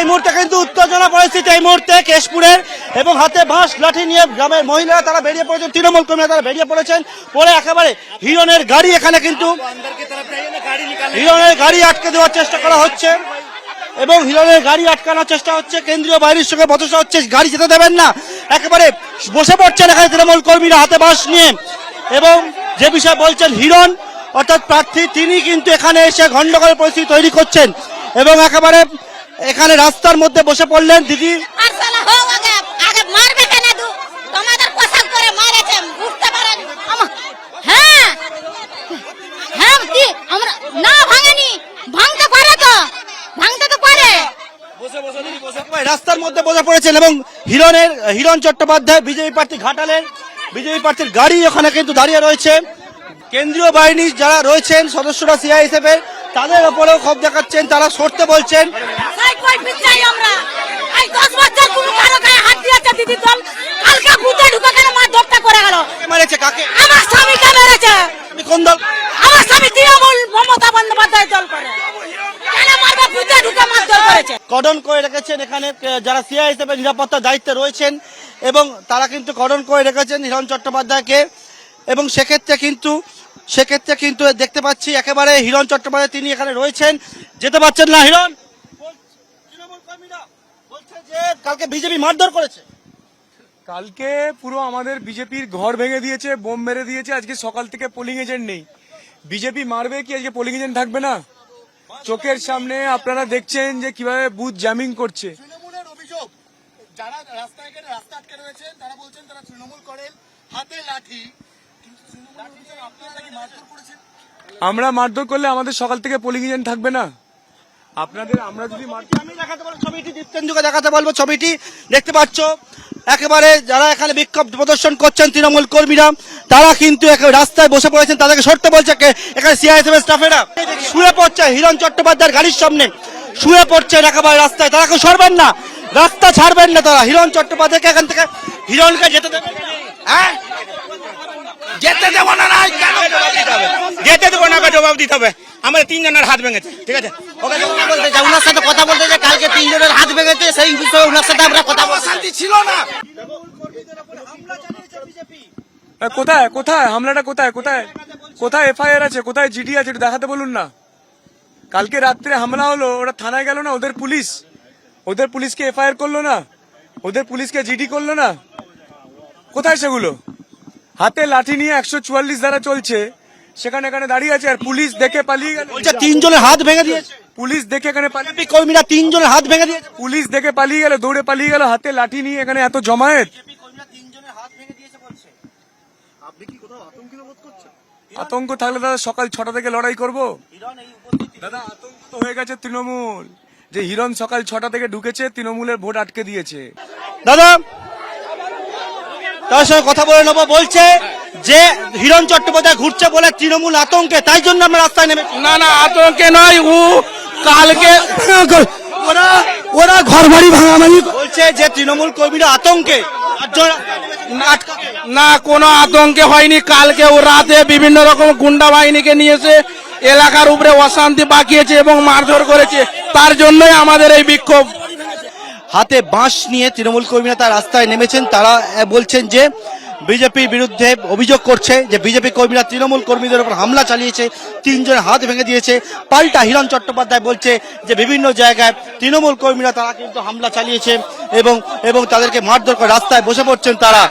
এই মুহূর্তে কিন্তু উত্তেজনা পরিস্থিতি এই মুহূর্তে কেশপুরের এবং হাতে বাঁশ লাঠি নিয়ে গ্রামের মহিলারা তারা বেরিয়ে পড়েছেন, তৃণমূল কর্মীরা তারা বেরিয়ে পড়েছেন। পরে একেবারে হিরনের গাড়ি এখানে কিন্তু হিরনের গাড়ি আটকে দেওয়ার চেষ্টা করা হচ্ছে এবং হিরনের গাড়ি আটকানোর চেষ্টা হচ্ছে। কেন্দ্রীয় বাহিনীর সঙ্গে বচসা হচ্ছে, গাড়ি যেতে দেবেন না। একেবারে বসে পড়ছেন এখানে তৃণমূল কর্মীরা হাতে বাঁশ নিয়ে এবং যে বিষয়ে বলছেন হিরণ, অর্থাৎ প্রার্থী, তিনি কিন্তু এখানে এসে গন্ডগোলের পরিস্থিতি তৈরি করছেন এবং একেবারে এখানে রাস্তার মধ্যে বসে পড়লেন দিদি। আর সালা হোক আগে আগে মারবে কেন দু। তোমাদের পোশাক করে মারেছে বুঝতে পারেন? আমা- হ্যাঁ। হ্যাঁ কি? আমরা না ভাঙেনি। ভাঙতে পারে তো। ভাঙতে তো পারে। রাস্তার মধ্যে বসে পড়েছেন এবং হিরণের হিরণ চট্টোপাধ্যায় বিজেপি প্রার্থী ঘাটালের বিজেপি প্রার্থীর গাড়ি ওখানে কিন্তু দাঁড়িয়ে রয়েছে। কেন্দ্রীয় বাহিনী যারা রয়েছেন সদস্যরা সিআই হিসেবে তাদের ওপরেও ক্ষোভ দেখাচ্ছেন তারা সরতে বলছেন। সাই কই আমরা। আই 10 বছর কোন কারও গায়ে হাত দিয়েছে দিদি দল। কালকে বুতে ঢুকে কেন করে গেল? মেরেছে কাকে? আমার স্বামীকে মেরেছে? তুমি কোন দল? আমার স্বামী তৃণমূল মমতা বন্দ্যোপাধ্যায় দল করে। রেখেছেন এখানে যারা সিআই হিসেবে নিরাপত্তার দায়িত্বে রয়েছেন এবং তারা কিন্তু কর্ডন করে রেখেছেন হিরণ চট্টোপাধ্যায়কে। এবং সেক্ষেত্রে কিন্তু সেক্ষেত্রে কিন্তু দেখতে পাচ্ছি একেবারে হিরণ চট্টোপাধ্যায় তিনি এখানে রয়েছেন। যেতে পারছেন না হিরণ? যে কালকে বিজেপি মারধর করেছে। কালকে পুরো আমাদের বিজেপির ঘর ভেঙে দিয়েছে বোম মেরে দিয়েছে আজকে সকাল থেকে পোলিং এজেন্ট নেই। বিজেপি মারবে কি আজকে পোলিং এজেন্ট থাকবে না? চোখের সামনে আপনারা দেখছেন যে কীভাবে বুথ জ্যামিং করছে। অভিযোগ যারা রাস্তায় রাস্তা আটকে রয়েছেন তারা বলছেন তারা তৃণমূল করেন হাতে লাঠি। কিন্তু তৃণমূল অভিযোগ আপনারা নাকি মারধর করেছেন? আমরা মারধর করলে আমাদের সকাল থেকে পোলিং এজেন্ট থাকবে না? আপনাদের আমরা যদি আমি দেখাতে বলব, ছবিটি দীপ্তেন্দুকে দেখাতে বলব। ছবিটি দেখতে পাচ্ছ? একেবারে যারা এখানে বিক্ষোভ প্রদর্শন করছেন তৃণমূল কর্মীরা, তারা কিন্তু রাস্তায় বসে পড়েছেন, তাদেরকে সরতে বলছে এখানে সিআইএসএফ স্টাফেরা। শুয়ে পড়ছে হিরণ চট্টোপাধ্যায়ের গাড়ির সামনে। শুয়ে পড়ছেন একেবারে রাস্তায়। তারা কেউ সরবেন না। রাস্তা ছাড়বেন না তারা। হিরণ চট্টোপাধ্যায়কে এখান থেকে হিরণকে যেতে দেবেন হ্যাঁ? যেতে দেবো না যেতে দেবো না, জবাব দিতে হবে। আমাদের তিনজনের হাত ভেঙেছে ঠিক আছে? ওকে বলতে চাই ওনার সাথে কথা বলতে চাই কালকে তিনজনের হাত ভেঙেছে সেই বিষয়ে ওনার সাথে আমরা কথা বলতে শান্তি ছিল না। কোথায়? কোথায়? হামলাটা কোথায়? কোথায়? কোথায় এফআইআর আছে? কোথায় জিডি আছে? একটু দেখাতে বলুন না। কালকে রাত্রে হামলা হলো ওরা থানায় গেল না? ওদের পুলিশ। ওদের পুলিশকে এফআইআর করল না? ওদের পুলিশকে জিডি করল না? কোথায় সেগুলো? হাতে লাঠি নিয়ে একশো চুয়াল্লিশ ধারা চলছে। সেখানে এখানে দাঁড়িয়ে আছে আর পুলিশ দেখে পালিয়ে গেল। বলছে তিনজনের হাত ভেঙে দিয়েছে। পুলিশ দেখে এখানে পালিয়ে কর্মীরা তিনজনের হাত ভেঙে দিয়েছে। পুলিশ দেখে পালিয়ে গেল দৌড়ে পালিয়ে গেল হাতে লাঠি নিয়ে এখানে এত জমায়েত। আতঙ্ক থাকলে দাদা সকাল ছটা থেকে লড়াই করব। দাদা আতঙ্ক তো হয়ে গেছে তৃণমূল। যে হিরণ সকাল ছটা থেকে ঢুকেছে তৃণমূলের ভোট আটকে দিয়েছে। দাদা তার সঙ্গে কথা বলে নেব। বলছে যে হিরণ চট্টোপাধ্যায় ঘুরছে বলে তৃণমূল আতঙ্কে তাই জন্য আমরা রাস্তায় নেমে না না আতঙ্কে নয় ও কালকে ওরা ওরা ঘর বাড়ি ভাঙাভাঙি বলছে যে তৃণমূল কর্মীরা আতঙ্কে না কোনো আতঙ্কে হয়নি। কালকে ও রাতে বিভিন্ন রকম গুন্ডা বাহিনীকে নিয়েছে এলাকার উপরে অশান্তি পাকিয়েছে এবং মারধর করেছে। তার জন্যই আমাদের এই বিক্ষোভ। হাতে বাঁশ নিয়ে তৃণমূল কর্মীরা তার রাস্তায় নেমেছেন। তারা বলছেন যে বিজেপির বিরুদ্ধে অভিযোগ করছে যে বিজেপি কর্মীরা তৃণমূল কর্মীদের উপর হামলা চালিয়েছে, তিনজন হাত ভেঙে দিয়েছে। পাল্টা হিরণ চট্টোপাধ্যায় বলছে যে বিভিন্ন জায়গায় তৃণমূল কর্মীরা তারা কিন্তু হামলা চালিয়েছে এবং এবং তাদেরকে মারধর করে রাস্তায় বসে পড়ছেন তারা।